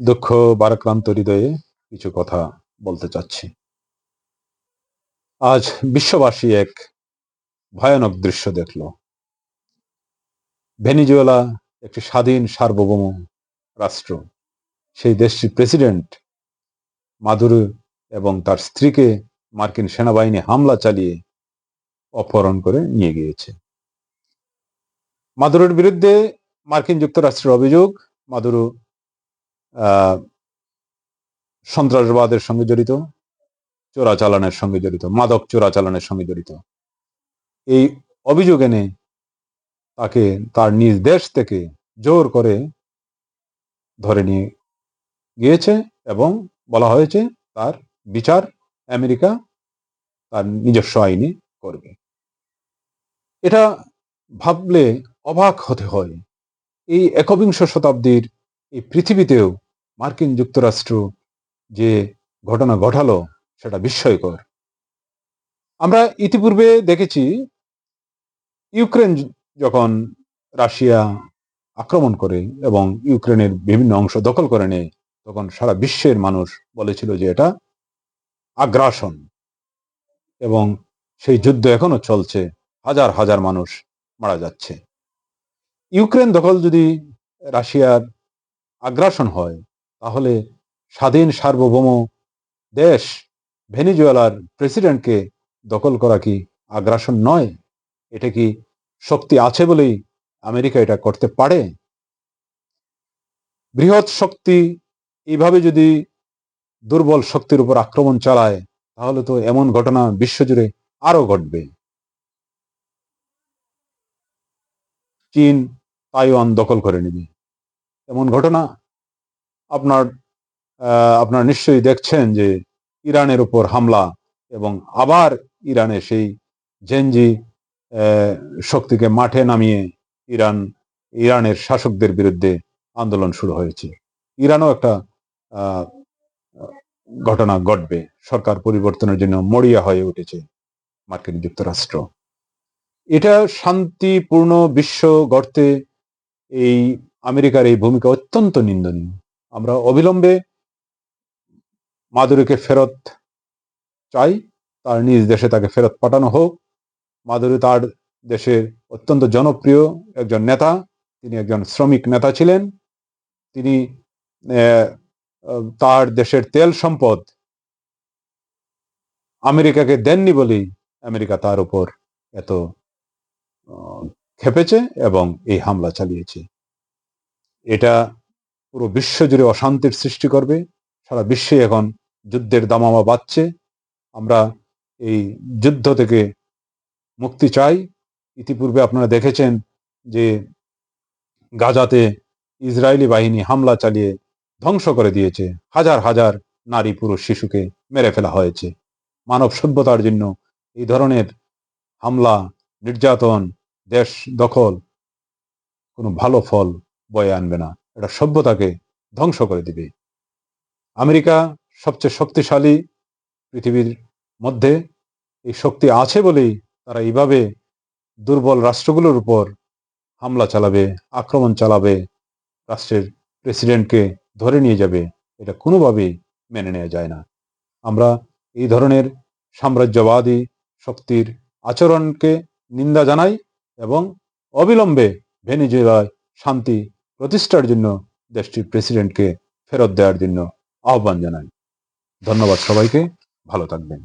দুঃখ বারাক্রান্ত হৃদয়ে কিছু কথা বলতে চাচ্ছি। আজ বিশ্ববাসী এক ভয়ানক দৃশ্য দেখল। ভেনিজুয়েলা একটি স্বাধীন সার্বভৌম রাষ্ট্র। সেই দেশটির প্রেসিডেন্ট মাদুরো এবং তার স্ত্রীকে মার্কিন সেনাবাহিনী হামলা চালিয়ে অপহরণ করে নিয়ে গিয়েছে। মাদুরোর বিরুদ্ধে মার্কিন যুক্তরাষ্ট্রের অভিযোগ, মাদুরো সন্ত্রাসবাদের সঙ্গে জড়িত, চোরাচালানের সঙ্গে জড়িত, মাদক চোরাচালানের সঙ্গে জড়িত। এই অভিযোগ এনে তাকে তার নিজ দেশ থেকে জোর করে ধরে নিয়ে গিয়েছে এবং বলা হয়েছে তার বিচার আমেরিকা তার নিজস্ব আইনে করবে। এটা ভাবলে অবাক হতে হয়। এই একবিংশ শতাব্দীর এই পৃথিবীতেও মার্কিন যুক্তরাষ্ট্র যে ঘটনা ঘটালো, সেটা বিস্ময়কর। আমরা ইতিপূর্বে দেখেছি, ইউক্রেন যখন রাশিয়া আক্রমণ করে এবং ইউক্রেনের বিভিন্ন অংশ দখল করে নেয়, তখন সারা বিশ্বের মানুষ বলেছিল যে এটা আগ্রাসন। এবং সেই যুদ্ধ এখনও চলছে, হাজার হাজার মানুষ মারা যাচ্ছে। ইউক্রেন দখল যদি রাশিয়ার আগ্রাসন হয়, তাহলে স্বাধীন সার্বভৌম দেশ ভেনিজুয়েলার প্রেসিডেন্টকে দখল করা কি আগ্রাসন নয়? এটা কি শক্তি আছে বলেই আমেরিকা এটা করতে পারে? বৃহৎ শক্তি এইভাবে যদি দুর্বল শক্তির উপর আক্রমণ চালায়, তাহলে তো এমন ঘটনা বিশ্বজুড়ে আরও ঘটবে। চীন তাইওয়ান দখল করে নেবে। এমন ঘটনা? আপনার আপনারা নিশ্চয়ই দেখছেন যে ইরানের উপর হামলা এবং আবার ইরানে সেই জেনজি শক্তিকে মাঠে নামিয়ে ইরান, ইরানের শাসকদের বিরুদ্ধে আন্দোলন শুরু হয়েছে। ইরানও একটা ঘটনা ঘটবে। সরকার পরিবর্তনের জন্য মরিয়া হয়ে উঠেছে মার্কিন যুক্তরাষ্ট্র। এটা শান্তিপূর্ণ বিশ্ব গড়তে এই আমেরিকার এই ভূমিকা অত্যন্ত নিন্দনীয়। আমরা অবিলম্বে মাদুরিকে ফেরত চাই, তার নিজ দেশে তাকে ফেরত পাঠানো হোক। মাদুরি তার দেশের অত্যন্ত জনপ্রিয় একজন নেতা, তিনি একজন শ্রমিক নেতা ছিলেন। তিনি তার দেশের তেল সম্পদ আমেরিকাকে দেননি বলেই আমেরিকা তার উপর এত খেপেছে এবং এই হামলা চালিয়েছে। এটা পুরো বিশ্ব জুড়ে অশান্তির সৃষ্টি করবে। সারা বিশ্বে এখন যুদ্ধের দামামা বাড়ছে। আমরা এই যুদ্ধ থেকে মুক্তি চাই। ইতিপূর্বে আপনারা দেখেছেন যে গাজাতে ইসরায়েলি বাহিনী হামলা চালিয়ে ধ্বংস করে দিয়েছে। হাজার হাজার নারী, পুরুষ, শিশুকে মেরে ফেলা হয়েছে। মানব সভ্যতার জন্য এই ধরনের হামলা, নির্যাতন, দেশ দখল কোনো ভালো ফল বয়ে আনবে না। এটা সভ্যতাকে ধ্বংস করে দিবে। আমেরিকা সবচেয়ে শক্তিশালী পৃথিবীর মধ্যে এই শক্তি আছে বলেই তারা এইভাবে দুর্বল রাষ্ট্রগুলোর উপর হামলা চালাবে, আক্রমণ চালাবে, রাষ্ট্রের প্রেসিডেন্টকে ধরে নিয়ে যাবে। এটা কোনোভাবেই মেনে নেওয়া যায় না। আমরা এই ধরনের সাম্রাজ্যবাদী শক্তির আচরণকে নিন্দা জানাই এবং অবিলম্বে ভেনিজুয়েলায় শান্তি প্রতিষ্ঠার জন্য দেশটির প্রেসিডেন্টকে ফেরত দেওয়ার জন্য আহ্বান জানাই। ধন্যবাদ সবাইকে ভালো থাকবেন।